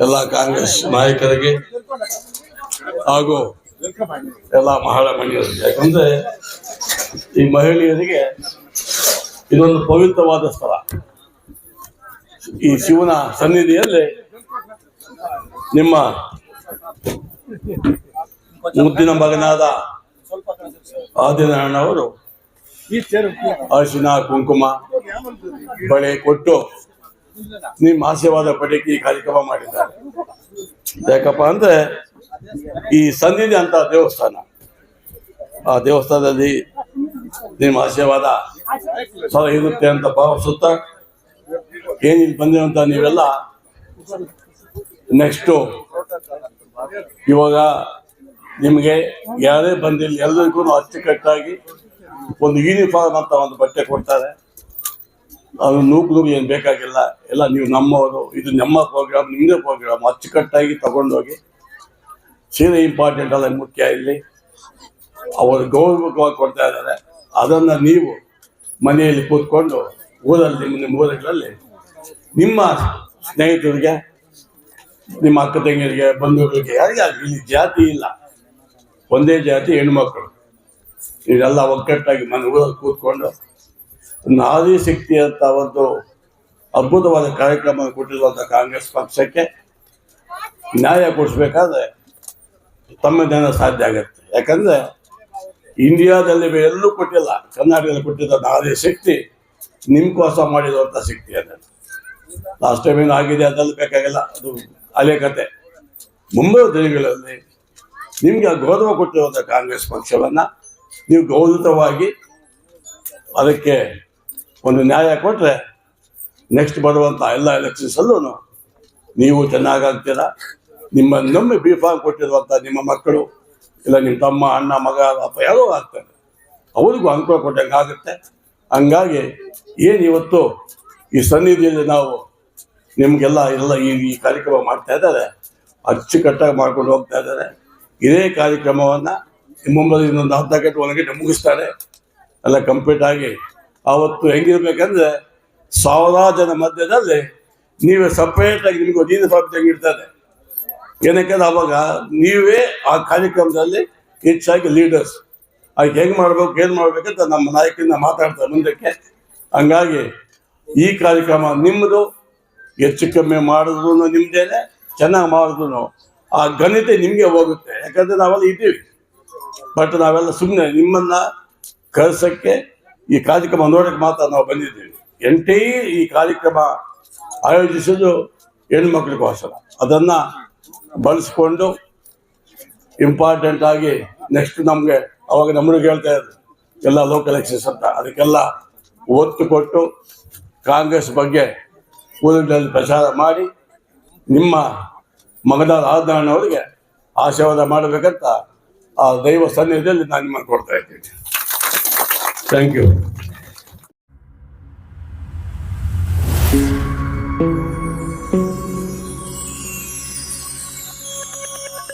ಎಲ್ಲ ಕಾಂಗ್ರೆಸ್ ನಾಯಕರಿಗೆ ಹಾಗೂ ಎಲ್ಲ ಮಹಿಳಾ ಮಹಿಳೆಯರಿಗೆ ಯಾಕಂದ್ರೆ ಈ ಮಹಿಳೆಯರಿಗೆ ಇದೊಂದು ಪವಿತ್ರವಾದ ಸ್ಥಳ. ಈ ಶಿವನ ಸನ್ನಿಧಿಯಲ್ಲಿ ನಿಮ್ಮ ಮುದ್ದಿನ ಮಗನಾದ ಆದಿನಾರಾಯಣವರು ಅರಿಶಿನ ಕುಂಕುಮ ಬಳೆ ಕೊಟ್ಟು ನಿಮ್ಮ ಆಶೀರ್ವಾದ ಪಡೆಯಕ್ಕೆ ಈ ಕಾರ್ಯಕ್ರಮ ಮಾಡಿದ್ದಾರೆ. ಯಾಕಪ್ಪ ಅಂದ್ರೆ ಈ ಸಂದಿನಿ ಅಂತ ದೇವಸ್ಥಾನ, ಆ ದೇವಸ್ಥಾನದಲ್ಲಿ ನಿಮ್ಮ ಆಶೀರ್ವಾದ ಸಲ ಇರುತ್ತೆ ಅಂತ ಭಾವಿಸುತ್ತಾ ಏನಿಲ್ಲಿ ಬಂದಿರುವಂತ ನೀವೆಲ್ಲ ನೆಕ್ಸ್ಟು ಇವಾಗ ನಿಮಗೆ ಯಾರೇ ಬಂದಿಲ್ಲ ಎಲ್ಲರಿಗೂ ಅಚ್ಚುಕಟ್ಟಾಗಿ ಒಂದು ಯೂನಿಫಾರ್ಮ್ ಅಂತ ಒಂದು ಬಟ್ಟೆ ಕೊಡ್ತಾರೆ. ಅದು ನೂಕು ನೂಕು ಏನು ಬೇಕಾಗಿಲ್ಲ. ಎಲ್ಲ ನೀವು ನಮ್ಮವರು, ಇದು ನಮ್ಮ ಪ್ರೋಗ್ರಾಮ್ ನಿಮ್ಮದೇ ಪ್ರೋಗ್ರಾಮ್ ಅಚ್ಚುಕಟ್ಟಾಗಿ ತಗೊಂಡೋಗಿ ಸೀರೆ ಇಂಪಾರ್ಟೆಂಟ್ ಅಲ್ಲ, ಮುಖ್ಯ ಇಲ್ಲಿ. ಅವರು ಗೌರವವಾಗಿ ಕೊಡ್ತಾ ಇದ್ದಾರೆ. ಅದನ್ನ ನೀವು ಮನೆಯಲ್ಲಿ ಕೂತ್ಕೊಂಡು ಊರಲ್ಲಿ, ನಿಮ್ಮ ಊರುಗಳಲ್ಲಿ ನಿಮ್ಮ ಸ್ನೇಹಿತರಿಗೆ, ನಿಮ್ಮ ಅಕ್ಕ ತಂಗಿಯರಿಗೆ, ಬಂಧುಗಳಿಗೆ ಯಾರಿಗಾಗಲಿ ಇಲ್ಲಿ ಜಾತಿ ಇಲ್ಲ. ಒಂದೇ ಜಾತಿ ಹೆಣ್ಮಕ್ಳು ಇದೆಲ್ಲ ಒಗ್ಗಟ್ಟಾಗಿ ಮನೆ ಊರಲ್ಲಿ ಕೂತ್ಕೊಂಡು ನಾರಿ ಶಕ್ತಿ ಅಂತ ಒಂದು ಅದ್ಭುತವಾದ ಕಾರ್ಯಕ್ರಮ ಕೊಟ್ಟಿರುವಂಥ ಕಾಂಗ್ರೆಸ್ ಪಕ್ಷಕ್ಕೆ ನ್ಯಾಯ ಕೊಡಿಸ್ಬೇಕಾದ್ರೆ ಜ್ಞಾನ ಸಾಧ್ಯ ಆಗುತ್ತೆ. ಯಾಕಂದ್ರೆ ಇಂಡಿಯಾದಲ್ಲಿ ಎಲ್ಲೂ ಕೊಟ್ಟಿಲ್ಲ, ಕರ್ನಾಟಕದಲ್ಲಿ ಕೊಟ್ಟಿದ್ದ ನಾರಿ ಶಕ್ತಿ ನಿಮ್ಗೋಸ್ಕರ ಮಾಡಿರುವಂಥ ಶಕ್ತಿ ಅದ. ಲಾಸ್ಟ್ ಟೈಮ್ ಏನು ಆಗಿದೆ ಅದೆಲ್ಲ ಬೇಕಾಗಿಲ್ಲ, ಅದು ಅಲೆ ಕತೆ. ಮುಂಬರುವ ದಿನಗಳಲ್ಲಿ ನಿಮ್ಗೆ ಗೌರವ ಕೊಟ್ಟಿರುವಂಥ ಕಾಂಗ್ರೆಸ್ ಪಕ್ಷವನ್ನ ನೀವು ಗೌರವವಾಗಿ ಅದಕ್ಕೆ ಒಂದು ನ್ಯಾಯ ಕೊಟ್ಟರೆ ನೆಕ್ಸ್ಟ್ ಬರುವಂಥ ಎಲ್ಲ ಎಲೆಕ್ಷನ್ಸಲ್ಲೂ ನೀವು ಚೆನ್ನಾಗಾಗ್ತೀರಾ? ನಿಮ್ಮ ನಮ್ಮಿ ಬಿ ಫಾರ್ಮ್ ಕೊಟ್ಟಿರುವಂಥ ನಿಮ್ಮ ಮಕ್ಕಳು, ಇಲ್ಲ ನಿಮ್ಮ ತಮ್ಮ, ಅಣ್ಣ, ಮಗ ಅಪ್ಪ ಯಾರೋ ಆಗ್ತಾರೆ. ಅವ್ರಿಗೂ ಅನುಕೂಲ ಕೊಟ್ಟಂಗೆ ಆಗುತ್ತೆ. ಹಂಗಾಗಿ ಏನು ಇವತ್ತು ಈ ಸನ್ನಿಧಿಯಲ್ಲಿ ನಾವು ನಿಮಗೆಲ್ಲ ಎಲ್ಲ ಈ ಈ ಕಾರ್ಯಕ್ರಮ ಮಾಡ್ತಾ ಇದ್ದಾರೆ. ಅಚ್ಚುಕಟ್ಟಾಗಿ ಮಾಡ್ಕೊಂಡು ಹೋಗ್ತಾ ಇದ್ದಾರೆ. ಇದೇ ಕಾರ್ಯಕ್ರಮವನ್ನು ಮುಂಬೈ ಇನ್ನೊಂದು ಅರ್ಧ ಗಂಟೆ, ಒಂದು ಗಂಟೆ ಮುಗಿಸ್ತಾರೆ. ಎಲ್ಲ ಕಂಪ್ಲೀಟ್ ಆಗಿ ಆವತ್ತು ಹೆಂಗಿರ್ಬೇಕಂದ್ರೆ ಸಾವಿರಾರು ಜನ ಮಧ್ಯದಲ್ಲಿ ನೀವೇ ಸಪ್ರೇಟಾಗಿ ನಿಮಗೆ ಒಂದು ಯೂನಿಫಾರ್ಮ್ ತೆಗಿಡ್ತಾರೆ ಏನಕ್ಕೆ ಅವಾಗ ನೀವೇ ಆ ಕಾರ್ಯಕ್ರಮದಲ್ಲಿ ಹೆಚ್ಚಾಗಿ ಲೀಡರ್ಸ್ ಅದಕ್ಕೆ ಹೆಂಗೆ ಮಾಡ್ಬೇಕು, ಏನು ಮಾಡ್ಬೇಕಂತ ನಮ್ಮ ನಾಯಕರಿಂದ ಮಾತಾಡ್ತಾರೆ ಮುಂದಕ್ಕೆ. ಹಂಗಾಗಿ ಈ ಕಾರ್ಯಕ್ರಮ ನಿಮ್ಮದು ಹೆಚ್ಚು ಕಮ್ಮಿ ಮಾಡಿದ್ರು ನಿಮ್ಮದೇನೆ ಚೆನ್ನಾಗಿ ಮಾಡಿದ್ರು ಆ ಘನತೆ ನಿಮಗೆ ಹೋಗುತ್ತೆ. ಯಾಕಂದ್ರೆ ನಾವೆಲ್ಲ ಇದ್ದೀವಿ. ಬಟ್ ನಾವೆಲ್ಲ ಸುಮ್ಮನೆ ನಿಮ್ಮನ್ನ ಕಳ್ಸಕ್ಕೆ ಈ ಕಾರ್ಯಕ್ರಮ ನೋಡಕ್ಕೆ ಮಾತ್ರ ನಾವು ಬಂದಿದ್ದೀವಿ. ಎಂಟೇ ಈ ಕಾರ್ಯಕ್ರಮ ಆಯೋಜಿಸೋದು ಹೆಣ್ಮಕ್ಳಿಗೋಸ್ಕರ ಅದನ್ನ ಬಳಸ್ಕೊಂಡು ಇಂಪಾರ್ಟೆಂಟ್ ಆಗಿ ನೆಕ್ಸ್ಟ್ ನಮಗೆ ಅವಾಗ ನಮ್ಮನ್ನು ಕೇಳ್ತಾ ಇದ್ರು. ಎಲ್ಲ ಲೋಕಲ್ ಎಲೆಕ್ಷನ್ಸ್ ಅಂತ. ಅದಕ್ಕೆಲ್ಲ ಒತ್ತು ಕೊಟ್ಟು ಕಾಂಗ್ರೆಸ್ ಬಗ್ಗೆ ಊರಿನಲ್ಲಿ ಪ್ರಚಾರ ಮಾಡಿ ನಿಮ್ಮ ಮಗನಾದ ಅವರಿಗೆ ಆಶೀರ್ವಾದ ಮಾಡಬೇಕಂತ ಆ ದೈವ ಸನ್ನಿಧಿಯಲ್ಲಿ ನಾನು ನಿಮ್ಮನ್ನು ಕೊಡ್ತಾ ಇದ್ದೀನಿ. Thank you.